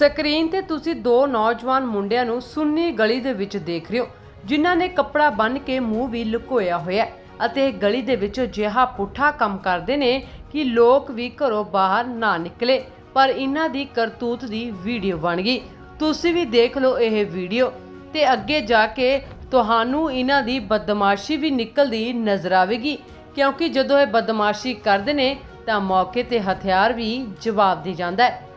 Screen ਤੇ ਤੁਸੀਂ ਦੋ ਨੌਜਵਾਨ ਮੁੰਡਿਆਂ ਨੂੰ ਸੁੰਨੀ ਗਲੀ ਦੇ ਵਿੱਚ ਦੇਖ ਰਹੇ ਹੋ, ਜਿਨ੍ਹਾਂ ਨੇ ਕੱਪੜਾ ਬੰਨ੍ਹ ਕੇ ਮੂੰਹ ਵੀ ਲੁਕੋਇਆ ਹੋਇਆ ਅਤੇ ਇਹ ਗਲੀ ਦੇ ਵਿੱਚ ਅਜਿਹਾ ਪੁੱਠਾ ਕੰਮ ਕਰਦੇ ਨੇ ਕਿ ਲੋਕ ਵੀ ਘਰੋਂ ਬਾਹਰ ਨਾ ਨਿਕਲੇ, ਪਰ ਇਹਨਾਂ ਦੀ ਕਰਤੂਤ ਦੀ ਵੀਡੀਓ ਬਣ ਗਈ। ਤੁਸੀਂ ਵੀ ਦੇਖ ਲਓ ਇਹ ਵੀਡੀਓ ਤੇ ਅੱਗੇ ਜਾ ਕੇ ਤੁਹਾਨੂੰ ਇਹਨਾਂ ਦੀ ਬਦਮਾਸ਼ੀ ਵੀ ਨਿਕਲਦੀ ਨਜ਼ਰ ਆਵੇਗੀ, ਕਿਉਂਕਿ ਜਦੋਂ ਇਹ ਬਦਮਾਸ਼ੀ ਕਰਦੇ ਨੇ ਤਾਂ ਮੌਕੇ ਤੇ ਹਥਿਆਰ ਵੀ ਜਵਾਬ ਦੇ ਜਾਂਦਾ ਹੈ।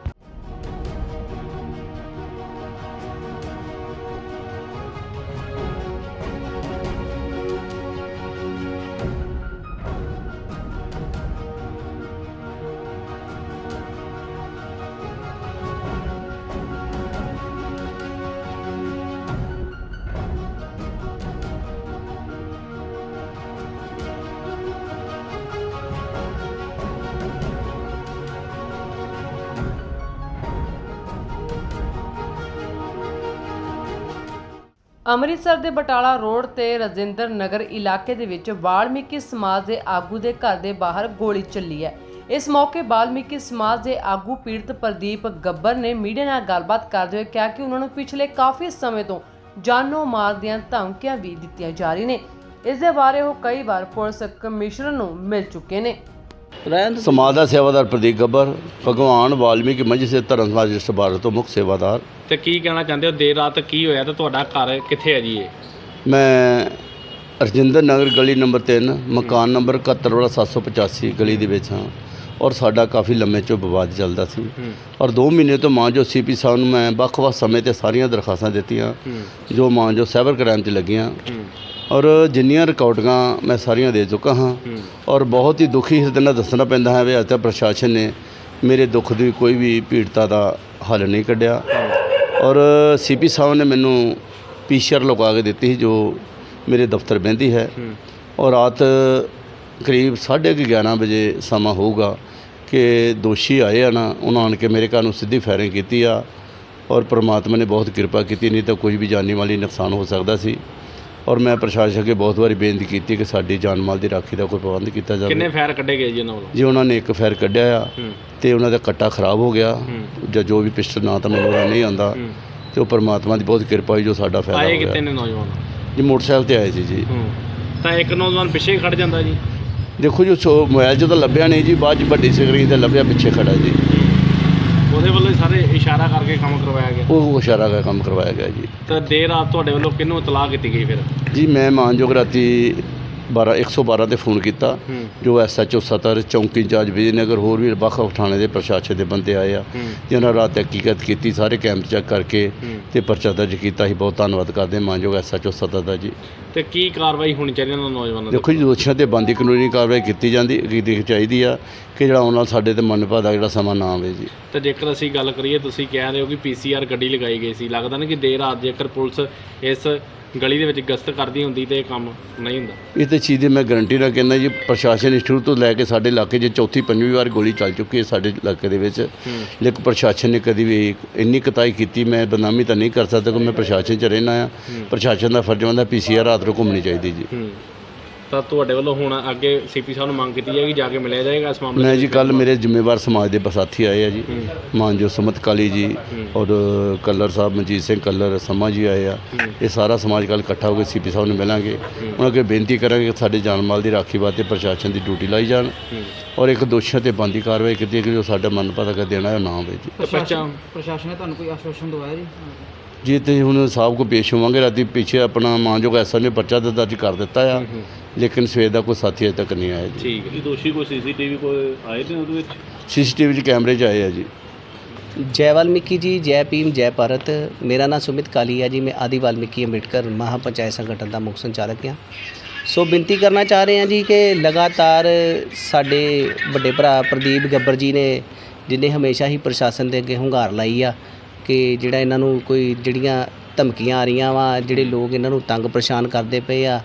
ਅੰਮ੍ਰਿਤਸਰ ਦੇ ਬਟਾਲਾ ਰੋਡ ਤੇ ਰਜਿੰਦਰ ਨਗਰ ਇਲਾਕੇ ਦੇ ਵਿੱਚ ਵਾਲਮੀਕੀ ਸਮਾਜ ਦੇ ਆਗੂ ਦੇ ਘਰ ਦੇ ਬਾਹਰ ਗੋਲੀ ਚੱਲੀ ਹੈ। ਇਸ ਮੌਕੇ ਵਾਲਮੀਕੀ ਸਮਾਜ ਦੇ ਆਗੂ ਪੀੜਤ ਪ੍ਰਦੀਪ ਗੱਬਰ ਨੇ ਮੀਡੀਆ ਨਾਲ ਗੱਲਬਾਤ ਕਰਦੇ ਹੋਏ ਕਿਹਾ ਕਿ ਉਹਨਾਂ ਨੂੰ ਪਿਛਲੇ ਕਾਫੀ ਸਮੇਂ ਤੋਂ ਜਾਨੋਂ ਮਾਰ ਦੀਆਂ ਧਮਕੀਆਂ ਵੀ ਦਿੱਤੀਆਂ ਜਾ ਰਹੀਆਂ ਨੇ। ਇਸ ਦੇ ਬਾਰੇ ਉਹ ਕਈ ਵਾਰ ਪੁਲਿਸ ਕਮਿਸ਼ਨਰ ਨੂੰ ਮਿਲ ਚੁੱਕੇ ਨੇ। ਸਮਾਜ ਦਾ ਸੇਵਾਦਾਰ ਪ੍ਰਦੀਪ ਗੱਬਰ ਭਗਵਾਨ ਵਾਲਮੀਕੀ ਮੰਝ ਸੇ ਧਰਮ ਸਮਾਜ ਜਿਸ ਭਾਰਤ ਤੋਂ ਮੁੱਖ ਸੇਵਾਦਾਰ। ਤੇ ਕੀ ਕਹਿਣਾ ਚਾਹੁੰਦੇ ਹੋ? ਦੇਰ ਰਾਤ ਕੀ ਹੋਇਆ ਤੇ ਤੁਹਾਡਾ ਘਰ ਕਿੱਥੇ ਹੈ ਜੀ ਇਹ? ਮੈਂ ਰਜਿੰਦਰ ਨਗਰ ਗਲੀ ਨੰਬਰ 3 ਮਕਾਨ ਨੰਬਰ 71 ਵਾਲਾ 785 ਗਲੀ ਦੇ ਵਿੱਚ ਹਾਂ। ਔਰ ਸਾਡਾ ਕਾਫੀ ਲੰਮੇ ਚੋਂ ਵਿਵਾਦ ਚੱਲਦਾ ਸੀ। ਔਰ 2 ਮਹੀਨੇ ਤੋਂ ਮਾਂ ਜੋ ਸੀਪੀ ਸਾਹਿਬ ਨੂੰ ਮੈਂ ਵੱਖ-ਵੱਖ ਸਮੇਂ ਤੇ ਸਾਰੀਆਂ ਦਰਖਾਸਤਾਂ ਦਿੱਤੀਆਂ, ਜੋ ਮਾਂ ਜੋ ਸਾਈਬਰ ਕ੍ਰਾਈਮ 'ਚ ਲੱਗੀਆਂ। ਔਰ ਜਿੰਨੀਆਂ ਰਿਕਾਰਡਿੰਗਾਂ ਮੈਂ ਸਾਰੀਆਂ ਦੇ ਚੁੱਕਾ ਹਾਂ। ਔਰ ਬਹੁਤ ਹੀ ਦੁਖੀ ਹਿਰਦੇ ਨਾਲ ਦੱਸਣਾ ਪੈਂਦਾ ਹੈ ਵੀ ਅੱਜ ਤੱਕ ਪ੍ਰਸ਼ਾਸਨ ਨੇ ਮੇਰੇ ਦੁੱਖ ਦੀ ਕੋਈ ਵੀ ਪੀੜਤਾ ਦਾ ਹੱਲ ਨਹੀਂ ਕੱਢਿਆ। ਔਰ ਸੀਪੀ ਸਾਹਿਬ ਨੇ ਮੈਨੂੰ ਪੀਸ਼ਰ ਲਗਾ ਕੇ ਦਿੱਤੀ ਸੀ, ਜੋ ਮੇਰੇ ਦਫ਼ਤਰ ਬਹਿੰਦੀ ਹੈ। ਔਰ ਰਾਤ ਕਰੀਬ 11:30 ਵਜੇ ਸਮਾਂ ਹੋਊਗਾ ਕਿ ਦੋਸ਼ੀ ਆਏ ਆ ਨਾ ਉਹਨਾਂ ਆਣ ਕੇ ਮੇਰੇ ਘਰ ਨੂੰ ਸਿੱਧੀ ਫਾਇਰਿੰਗ ਕੀਤੀ ਆ ਔਰ ਪ੍ਰਮਾਤਮਾ ਨੇ ਬਹੁਤ ਕਿਰਪਾ ਕੀਤੀ ਨਹੀਂ ਤਾਂ ਕੁਝ ਵੀ ਜਾਨੀ ਮਾਲੀ ਨੁਕਸਾਨ ਹੋ ਸਕਦਾ ਸੀ। ਔਰ ਮੈਂ ਪ੍ਰਸ਼ਾਸਨ ਅੱਗੇ ਬਹੁਤ ਵਾਰੀ ਬੇਨਤੀ ਕੀਤੀ ਕਿ ਸਾਡੀ ਜਾਨ ਮਾਲ ਦੀ ਰਾਖੀ ਦਾ ਕੋਈ ਪ੍ਰਬੰਧ ਕੀਤਾ ਕਿੰਨੇ ਜਾਵੇ ਫਾਇਰ ਕੱਢੇ ਗਏ ਜੀ ਉਹਨਾਂ ਵੱਲੋਂ? ਜੀ ਉਹਨਾਂ ਨੇ ਇੱਕ ਫਾਇਰ ਕੱਢਿਆ ਆ ਤੇ ਉਹਨਾਂ ਦਾ ਕੱਟਾ ਖਰਾਬ ਹੋ ਗਿਆ। ਜਾਂ ਜੋ ਵੀ ਪਿਸਟਲ ਨਾ ਤਾਂ ਮੈਨੂੰ ਨਹੀਂ ਆਂਦਾ ਹੂੰ। ਤੇ ਉਹ ਪਰਮਾਤਮਾ ਦੀ ਬਹੁਤ ਕਿਰਪਾ ਹੋਈ ਜੋ ਸਾਡਾ ਫਾਇਦਾ ਆਏ ਹੋ ਕਿਤੇ ਨੇ ਨੌਜਵਾਨ? ਜੀ ਮੋਟਰਸਾਈਕਲ ਤੇ ਆਏ ਸੀ ਜੀ। ਤਾਂ ਇੱਕ ਨੌਜਵਾਨ ਪਿੱਛੇ ਖੜ ਜਾਂਦਾ ਜੀ। ਦੇਖੋ ਜੀ ਸੋ ਮੋਬਾਈਲ 'ਚ ਤਾਂ ਲੱਭਿਆ ਨਹੀਂ ਜੀ ਬਾਅਦ 'ਚ ਵੱਡੀ ਸਕਰੀਨ ਤੇ ਲੱਭਿਆ ਪਿੱਛੇ ਖੜਾ ਜੀ। ਉਹਦੇ ਵੱਲੋਂ ਹੀ ਸਾਰੇ ਇਸ਼ਾਰਾ ਕਰਕੇ ਕੰਮ ਕਰਵਾਇਆ ਗਿਆ? ਉਹ ਇਸ਼ਾਰਾ ਦਾ ਕੰਮ ਕਰਵਾਇਆ ਗਿਆ ਜੀ। ਤਾਂ ਦੇਰ ਰਾਤ ਤੁਹਾਡੇ ਵੱਲੋਂ ਕਿਹਨੂੰ ਇਤਲਾਹ ਕੀਤੀ ਗਈ ਫਿਰ? ਜੀ ਮੈਂ ਮਾਨਯੋਗ ਰਾਤੀ 12 112 ਤੇ ਫੋਨ ਕੀਤਾ ਜੋ ਐਸਐਚਓ ਸਤਰ ਚੌਂਕੀ ਇੰਚਾਰਜ ਵਿਜੇਨਗਰ ਹੋਰ ਵੀ ਵੱਖ-ਵੱਖ ਥਾਣੇ ਦੇ ਪ੍ਰਸ਼ਾਸਨ ਦੇ ਬੰਦੇ ਆਏ ਆ ਹੂੰ। ਜਿਨ੍ਹਾਂ ਰਾਤ ਹਕੀਕਤ ਕੀਤੀ ਸਾਰੇ ਕੈਂਪ ਚੈੱਕ ਕਰਕੇ ਤੇ ਪਰਚਾ ਦਰਜ ਕੀਤਾ ਸੀ ਬਹੁਤ ਧੰਨਵਾਦ ਕਰਦੇ ਮਾਨਯੋਗ ਐਸਐਚਓ ਸਤਰ ਦਾ ਜੀ। ਤੇ ਕੀ ਕਾਰਵਾਈ ਹੋਣੀ ਚਾਹੀਦੀ ਉਹਨਾਂ ਨੌਜਵਾਨਾਂ ਦੇ ਦੇਖੋ ਜੀ ਦੋਸ਼ੀਆਂ ਤੇ ਬੰਦੀ ਕਾਨੂੰਨੀ ਕਾਰਵਾਈ ਕੀਤੀ ਜਾਂਦੀ ਕੀਤੀ ਚਾਹੀਦੀ ਆ ਕਿ ਜਿਹੜਾ ਨਾਲ ਸਾਡੇ ਤੇ ਮਨਪਾ ਦਾ ਜਿਹੜਾ ਸਮਾਂ ਨਾ ਆਵੇ ਜੀ। ਤੇ ਜੇਕਰ ਅਸੀਂ ਗੱਲ ਕਰੀਏ ਤੁਸੀਂ ਕਹਿ ਰਹੇ ਹੋ ਕਿ ਪੀਸੀਆਰ ਗੱਡੀ ਲਗਾਈ ਗਈ ਸੀ ਲੱਗਦਾ ਨਾ ਕਿ ਦੇਰ ਰਾਤ ਜੇਕਰ ਪੁਲਿਸ ਇਸ ਗਲੀ ਦੇ ਵਿੱਚ ਗਸ਼ਤ ਕਰਦੀ ਹੁੰਦੀ ਤੇ ਇਹ ਕੰਮ ਨਹੀਂ ਹੁੰਦਾ। ਇਹ ਤੇ ਚੀਜ਼ ਦੀ ਮੈਂ ਗਰੰਟੀ ਨਾਲ ਕਹਿੰਦਾ ਜੀ ਪ੍ਰਸ਼ਾਸਨ ਸ਼ੁਰੂ ਤੋਂ ਲੈ ਕੇ ਸਾਡੇ ਇਲਾਕੇ 'ਚ ਚੌਥੀ ਪੰਜਵੀਂ ਵਾਰ ਗੋਲੀ ਚੱਲ ਚੁੱਕੀ ਹੈ ਸਾਡੇ ਇਲਾਕੇ ਦੇ ਵਿੱਚ। ਲੇਕਿਨ ਪ੍ਰਸ਼ਾਸਨ ਨੇ ਕਦੀ ਵੀ ਇੰਨੀ ਕਤਾਈ ਕੀਤੀ ਮੈਂ ਬਦਨਾਮੀ ਤਾਂ ਨਹੀਂ ਕਰ ਸਕਦਾ ਕਿ ਮੈਂ ਪ੍ਰਸ਼ਾਸਨ 'ਚ ਰਹਿਣਾ ਆ। ਪ੍ਰਸ਼ਾਸਨ ਦਾ ਫਰਜ਼ ਬਣਦਾ ਪੀਸੀਆਰ ਰਾਤ ਨੂੰ ਘੁੰਮਣੀ ਚਾਹੀਦੀ ਜੀ। ਤਾਂ ਤੁਹਾਡੇ ਵੱਲੋਂ ਹੁਣ ਅੱਗੇ ਸੀਪੀ ਸਾਹਿਬ ਨੂੰ ਮੰਗ ਕੀਤੀ ਜਾਏਗੀ ਜਾ ਕੇ ਮਿਲਿਆ ਜਾਏਗਾ ਇਸ ਮਾਮਲੇ ਮੈਂ ਜੀ ਵਿੱਚ? ਕੱਲ ਮੇਰੇ ਜ਼ਿੰਮੇਵਾਰ ਸਮਾਜ ਦੇ ਬਸਾਥੀ ਆਏ ਆ ਜੀ। ਮਾਨਜੋ ਸਮਤ ਕਾਲੀ ਜੀ। ਔਰ ਕੱਲਰ ਸਾਹਿਬ ਮਨਜੀਤ ਸਿੰਘ ਕੱਲਰ ਸਮਾ ਜੀ ਆਏ ਆ। ਇਹ ਸਾਰਾ ਸਮਾਜ ਕੱਲ ਇਕੱਠਾ ਹੋ ਕੇ ਸੀਪੀ ਸਾਹਿਬ ਨੂੰ ਮਿਲਾਂਗੇ। ਉਹਨਾਂ ਅੱਗੇ ਬੇਨਤੀ ਕਰਾਂਗੇ ਕਿ ਸਾਡੇ ਜਾਨ ਮਾਲ ਦੀ ਰਾਖੀ ਵਾਸਤੇ ਪ੍ਰਸ਼ਾਸਨ ਦੀ ਡਿਊਟੀ ਲਾਈ ਜਾਣ। ਔਰ ਇੱਕ ਦੋਸ਼ੀਆਂ ਤੇ ਬੰਦੀ ਕਾਰਵਾਈ ਕੀਤੀ ਕਿ ਜੋ ਸਾਡਾ ਮਨ ਪਤਾ ਕਰ ਦੇਣਾ ਹੈ ਉਹ ਨਾ ਹੋਵੇ ਜੀ। ਤੇ ਬੱਚਾ ਪ੍ਰਸ਼ਾਸਨ ਨੇ ਤੁਹਾਨੂੰ ਕੋਈ ਆਸ਼ਵਾਸਨ ਦਵਾਇਆ ਜੀ? ਜੀ ਤੇ ਹੁਣ ਸਾਹਿਬ ਕੋ ਪੇਸ਼ ਹੋਵਾਂਗੇ ਰਾਤੀ ਪਿੱਛੇ ਆਪਣਾ ਮਾਨਯੋਗ ਐਸਾ ਨੇ ਪਰਚਾ ਤਾਂ ਦਰਜ ਕਰ ਦਿੱਤਾ ਆ ਲੇਕਿਨ ਸਵੇਰ ਦਾ ਕੋਈ ਸਾਥੀ ਅਜੇ ਤੱਕ ਨਹੀਂ ਆਇਆ ਜੀ। ਠੀਕ ਹੈ। ਦੋਸ਼ੀ ਕੋਈ ਸੀਸੀਟੀਵੀ ਕੋਈ ਆਏ ਨੇ ਉਹਦੇ ਵਿੱਚ? ਸੀਸੀਟੀਵੀ 'ਚ ਕੈਮਰੇ 'ਚ ਆਏ ਆ ਜੀ। ਜੈ ਵਾਲਮੀਕੀ ਜੀ ਜੈ ਭੀਮ ਜੈ ਭਾਰਤ। ਮੇਰਾ ਨਾਮ ਸੁਮਿਤ ਕਾਲੀ ਹੈ ਜੀ। ਮੈਂ ਆਦਿ ਵਾਲਮੀਕੀ ਅੰਬੇਡਕਰ ਮਹਾ ਪੰਚਾਇਤ ਸੰਗਠਨ ਦਾ ਮੁੱਖ ਸੰਚਾਲਕ ਹਾਂ। ਸੋ ਬੇਨਤੀ ਕਰਨਾ ਚਾਹ ਰਹੇ ਹਾਂ ਜੀ ਕਿ ਲਗਾਤਾਰ ਸਾਡੇ ਵੱਡੇ ਭਰਾ ਪ੍ਰਦੀਪ ਗੱਬਰ ਜੀ ਨੇ ਜਿਨੇ ਹਮੇਸ਼ਾ ਹੀ ਪ੍ਰਸ਼ਾਸਨ ਦੇ ਅੱਗੇ ਹੁੰਗਾਰ ਲਾਈ ਆ ਕਿ ਜਿਹੜਾ ਇਹਨਾਂ ਨੂੰ ਕੋਈ ਜਿਹੜੀਆਂ ਧਮਕੀਆਂ ਆ ਰਹੀਆਂ ਵਾ, ਜਿਹੜੇ ਲੋਕ ਇਹਨਾਂ ਨੂੰ ਤੰਗ ਪਰੇਸ਼ਾਨ ਕਰਦੇ ਪਏ ਆ।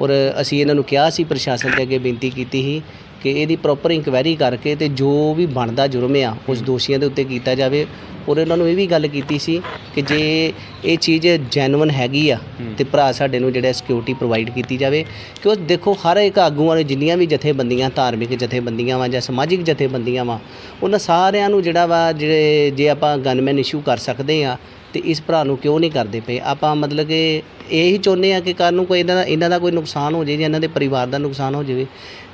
ਔਰ ਅਸੀਂ ਇਹਨਾਂ ਨੂੰ ਕਿਹਾ ਸੀ ਪ੍ਰਸ਼ਾਸਨ ਦੇ ਅੱਗੇ ਬੇਨਤੀ ਕੀਤੀ ਸੀ ਕਿ ਇਹਦੀ ਪ੍ਰੋਪਰ ਇਨਕੁਆਇਰੀ ਕਰਕੇ ਤੇ ਜੋ ਵੀ ਬਣਦਾ ਜੁਰਮ ਆ, ਉਸ ਦੋਸ਼ੀਆਂ ਦੇ ਉੱਤੇ ਕੀਤਾ ਜਾਵੇ। ਔਰ ਉਹਨਾਂ ਨੂੰ ਇਹ ਵੀ ਗੱਲ ਕੀਤੀ ਸੀ ਕਿ ਜੇ ਇਹ ਚੀਜ਼ ਜੈਨੂਇਨ ਹੈਗੀ ਆ ਤੇ ਭਰਾ ਸਾਡੇ ਨੂੰ ਜਿਹੜਾ ਸਿਕਿਉਰਿਟੀ ਪ੍ਰੋਵਾਈਡ ਕੀਤੀ ਜਾਵੇ ਕਿਉਂ ਦੇਖੋ ਹਰ ਇੱਕ ਆਗੂਆਂ ਨੇ ਜਿੰਨੀਆਂ ਵੀ ਜਥੇਬੰਦੀਆਂ ਧਾਰਮਿਕ ਜਥੇਬੰਦੀਆਂ ਵਾ ਜਾਂ ਸਮਾਜਿਕ ਜਥੇਬੰਦੀਆਂ ਵਾ ਉਹਨਾਂ ਸਾਰਿਆਂ ਨੂੰ ਜਿਹੜਾ ਵਾ ਜਿਹੜੇ ਜੇ ਆਪਾਂ ਗਨਮੈਨ ਇਸ਼ੂ ਕਰ ਸਕਦੇ ਆ ਤੇ ਇਸ ਭਰਾ ਨੂੰ ਕਿਉਂ ਨਹੀਂ ਕਰਦੇ ਪਏ? ਆਪਾਂ ਮਤਲਬ ਕਿ ਇਹੀ ਚਾਹੁੰਦੇ ਆ ਕਿ ਕੱਲ੍ਹ ਨੂੰ ਕੋਈ ਇਹਨਾਂ ਦਾ ਇਹਨਾਂ ਦਾ ਕੋਈ ਨੁਕਸਾਨ ਹੋ ਜਾਵੇ ਜਾਂ ਇਹਨਾਂ ਦੇ ਪਰਿਵਾਰ ਦਾ ਨੁਕਸਾਨ ਹੋ ਜਾਵੇ।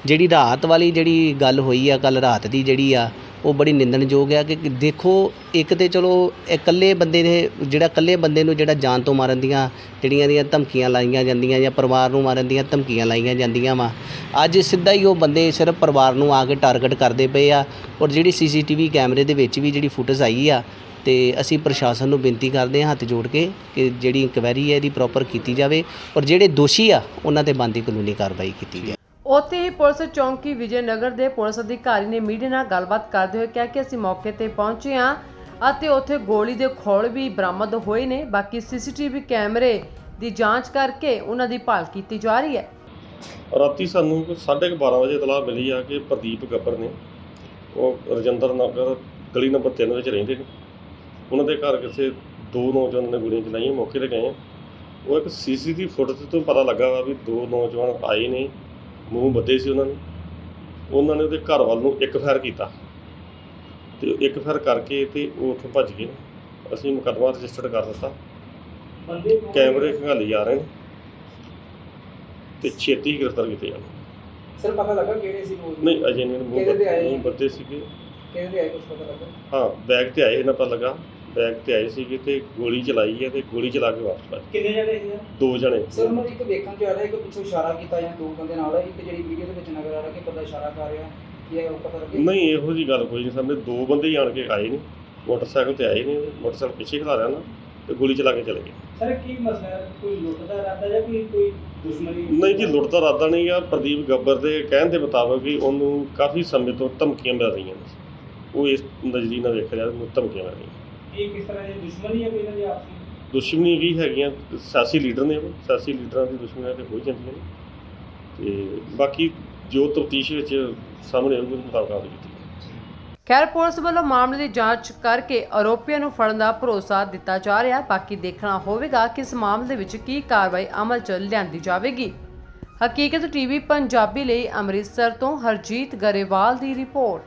ਜਿਹੜੀ ਰਾਤ ਵਾਲੀ ਜਿਹੜੀ ਗੱਲ ਹੋਈ ਆ ਕੱਲ ਰਾਤ ਦੀ ਜਿਹੜੀ ਆ ਉਹ ਬੜੀ ਨਿੰਦਣਯੋਗ ਆ ਕਿ ਦੇਖੋ, ਇੱਕ ਤਾਂ ਚਲੋ ਇਕੱਲੇ ਬੰਦੇ ਦੇ ਜਿਹੜਾ ਇਕੱਲੇ ਬੰਦੇ ਨੂੰ ਜਿਹੜਾ ਜਾਨ ਤੋਂ ਮਾਰਨ ਦੀਆਂ ਜਿਹੜੀਆਂ ਦੀਆਂ ਧਮਕੀਆਂ ਲਾਈਆਂ ਜਾਂਦੀਆਂ ਜਾਂ ਪਰਿਵਾਰ ਨੂੰ ਮਾਰਨ ਦੀਆਂ ਧਮਕੀਆਂ ਲਾਈਆਂ ਜਾਂਦੀਆਂ ਵਾ, ਅੱਜ ਸਿੱਧਾ ਹੀ ਉਹ ਬੰਦੇ ਸਿਰਫ ਪਰਿਵਾਰ ਨੂੰ ਆ ਕੇ ਟਾਰਗੇਟ ਕਰਦੇ ਪਏ ਆ ਔਰ ਜਿਹੜੀ ਸੀਸੀਟੀਵੀ ਕੈਮਰੇ ਦੇ ਵਿੱਚ ਵੀ ਜਿਹੜੀ ਫੁਟੇਜ ਆਈ ਆ ਤੇ ਅਸੀਂ ਪ੍ਰਸ਼ਾਸਨ ਨੂੰ ਬੇਨਤੀ ਕਰਦੇ ਹਾਂ ਹੱਥ ਜੋੜ ਕੇ ਕਿ ਜਿਹੜੀ ਇਨਕੁਆਇਰੀ ਹੈ ਇਹਦੀ ਪ੍ਰੋਪਰ ਕੀਤੀ ਜਾਵੇ ਔਰ ਜਿਹੜੇ ਦੋਸ਼ੀ ਆ, ਉਹਨਾਂ ਤੇ ਬਣਦੀ ਕਾਨੂੰਨੀ ਕਾਰਵਾਈ ਕੀਤੀ ਜਾਵੇ। ਉੱਥੇ ਹੀ ਪੁਲਿਸ ਚੌਂਕੀ ਵਿਜੇ ਨਗਰ ਦੇ ਪੁਲਿਸ ਅਧਿਕਾਰੀ ਨੇ ਮੀਡੀਆ ਨਾਲ ਗੱਲਬਾਤ ਕਰਦੇ ਹੋਏ ਕਿਹਾ ਕਿ ਅਸੀਂ ਮੌਕੇ ਤੇ ਪਹੁੰਚੇ ਹਾਂ ਅਤੇ ਉੱਥੇ ਗੋਲੀ ਦੇ ਖੋਲ ਵੀ ਬਰਾਮਦ ਹੋਏ ਨੇ। ਬਾਕੀ ਸੀਸੀਟੀਵੀ ਕੈਮਰੇ ਦੀ ਜਾਂਚ ਕਰਕੇ ਉਹਨਾਂ ਦੀ ਭਾਲ ਕੀਤੀ ਜਾ ਰਹੀ ਹੈ। ਰਾਤੀ ਸਾਨੂੰ ਕੋਈ ਸਾਢੇ ਕੁ 12 ਵਜੇ ਇਤਲਾਹ ਮਿਲੀ ਆ ਕਿ ਪ੍ਰਦੀਪ ਗੱਬਰ ਨੇ, ਉਹ ਰਜਿੰਦਰ ਨਗਰ ਗਲੀ ਨੰਬਰ 3 ਵਿੱਚ ਰਹਿੰਦੇ ਨੇ। ਉਹਨਾਂ ਦੇ ਘਰ ਕਿਸੇ ਦੋ ਨੌਜਵਾਨਾਂ ਨੇ ਗੋਲੀਆਂ ਚਲਾਈਆਂ, ਮੌਕੇ ਤੇ ਗਏ ਆ। ਉਹ ਇੱਕ ਸੀਸੀਟੀਵੀ ਫੁਟੇਜ ਤੋਂ ਪਤਾ ਲੱਗਾ ਵਾ ਵੀ ਦੋ ਨੌਜਵਾਨ ਆਏ ਨੇ। ਮੂੰਹ ਬੱਧੇ ਸੀ ਉਹਨਾਂ ਨੇ। ਉਹਨਾਂ ਨੇ ਉਹਦੇ ਘਰ ਵੱਲ ਨੂੰ ਇੱਕ ਫਾਇਰ ਕੀਤਾ ਤੇ ਇੱਕ ਫਾਇਰ ਕਰਕੇ ਤੇ ਉਹ ਉੱਥੋਂ ਭੱਜ ਗਏ। ਅਸੀਂ ਮੁਕੱਦਮਾ ਰਜਿਸਟਰਡ ਕਰ ਦਿੱਤਾ। ਕੈਮਰੇ ਖੰਗਾਲੀ ਜਾ ਰਹੇ ਨੇ ਤੇ ਛੇਤੀ ਗ੍ਰਿਫਤਾਰ ਕੀਤੇ ਜਾਣ। ਸਰ ਪਤਾ ਲੱਗਾ ਕਿਹੜੇ ਸੀ ਉਹ ਨਹੀਂ ਅਜੇ ਨਹੀਂ ਮੂੰਹ ਬੱਦੇ ਬੱਦੇ ਸੀਗੇ। ਕਿਹਦੇ ਆਏ ਕੁਝ ਪਤਾ ਲੱਗਾ? ਹਾਂ ਬੈਗ ਤੇ ਆਏ ਇਹਨਾਂ ਪਤਾ ਲੱਗਾ। ਬੈਗ ਤੇ ਆਏ ਸੀਗੇ ਤੇ ਗੋਲੀ ਚਲਾਈ ਹੈ ਤੇ ਗੋਲੀ ਚਲਾ ਕੇ ਵਾਪਸ ਭੱਜ ਕਿੰਨੇ ਜਣੇ ਸੀ ਗਏ। ਦੋ ਜਣੇ। ਸਰ ਉਹਨਾਂ ਇੱਕ ਵੇਖਣ ਚ ਆ ਰਿਹਾ ਕਿ ਪਿੱਛੋਂ ਇਸ਼ਾਰਾ ਕੀਤਾ ਜਾਂ ਦੋ ਬੰਦੇ ਨਾਲ ਆ ਇੱਕ ਜਿਹੜੀ ਵੀਡੀਓ ਦੇ ਵਿੱਚ ਨਜ਼ਰ ਆ ਰਿਹਾ ਕਿ ਬੰਦਾ ਇਸ਼ਾਰਾ ਕਰ ਰਿਹਾ ਕੀ ਹੈ ਉਹ ਪਤਾ ਲੱਗੇ ਨਹੀਂ ਇਹੋ ਜੀ ਗੱਲ ਕੋਈ ਨਹੀਂ ਸਾਹਮਣੇ ਦੋ ਬੰਦੇ ਹੀ ਆਣ ਕੇ ਆਏ ਨੇ ਮੋਟਰਸਾਈਕਲ ਤੇ ਆਏ ਨੇ ਮੋਟਰਸਾਈਕਲ ਪਿੱਛੇ ਖਲਾ ਰਿਆ ਨਾ ਤੇ ਗੋਲੀ ਚਲਾ ਕੇ ਚਲੇ ਗਏ। ਸਰ ਕੀ ਮਸਲਾ ਹੈ? ਕੋਈ ਲੁੱਟ ਦਾ ਇਰਾਦਾ ਜਾਂ ਕੋਈ ਕੋਈ ਦੁਸ਼ਮਣੀ? ਨਹੀਂ ਜੀ ਲੁੱਟ ਦਾ ਇਰਾਦਾ ਨਹੀਂ ਆ ਪ੍ਰਦੀਪ ਗੱਬਰ ਦੇ ਕਹਿਣ ਦੇ ਮੁਤਾਬਕ ਵੀ ਉਹਨੂੰ ਕਾਫੀ ਸਮੇਂ ਤੋਂ ਧਮਕੀਆਂ ਮਿਲ ਰਹੀਆਂ ਨੇ। ਉਹ ਇਸ ਨਜ਼ਰੀ ਨਾਲ ਵੇਖਿਆ ਜਾਵੇ ਉਹਨੂੰ ਧਮਕੀਆਂ ਮਿਲ ਰਹੀਆਂ ਇਹ ਕਿਸ ਤਰ੍ਹਾਂ ਦੀ ਦੁਸ਼ਮਣੀ ਹੈ ਕੋਈ ਇਹਨਾਂ ਦੀ ਆਪਸੀ? ਦੁਸ਼ਮਣੀ ਵੀ ਹੈਗੀਆਂ ਸਿਆਸੀ ਲੀਡਰ ਨੇ ਉਹ ਸਿਆਸੀ ਲੀਡਰਾਂ ਦੀ ਦੁਸ਼ਮਣੀਆਂ ਤੇ ਹੋ ਹੀ ਜਾਂਦੀਆਂ ਨੇ। ਤੇ ਬਾਕੀ ਜੋ ਤਫਤੀਸ਼ ਵਿੱਚ ਸਾਹਮਣੇ ਆਊਗਾ ਮੁਤਾਬਕ ਕਾਰਵਾਈ ਕੀਤੀ। ਖੈਰ ਪੁਲਿਸ ਵੱਲੋਂ ਮਾਮਲੇ ਦੀ ਜਾਂਚ ਕਰਕੇ ਆਰੋਪੀਆਂ ਨੂੰ ਫੜਨ ਦਾ ਭਰੋਸਾ ਦਿੱਤਾ ਜਾ ਰਿਹਾ। ਬਾਕੀ ਦੇਖਣਾ ਹੋਵੇਗਾ ਕਿ ਇਸ ਮਾਮਲੇ ਵਿੱਚ ਕੀ ਕਾਰਵਾਈ ਅਮਲ 'ਚ ਲਿਆਂਦੀ ਜਾਵੇਗੀ। ਹਕੀਕਤ ਟੀਵੀ ਪੰਜਾਬੀ ਲਈ ਅੰਮ੍ਰਿਤਸਰ ਤੋਂ ਹਰਜੀਤ ਗਰੇਵਾਲ ਦੀ ਰਿਪੋਰਟ।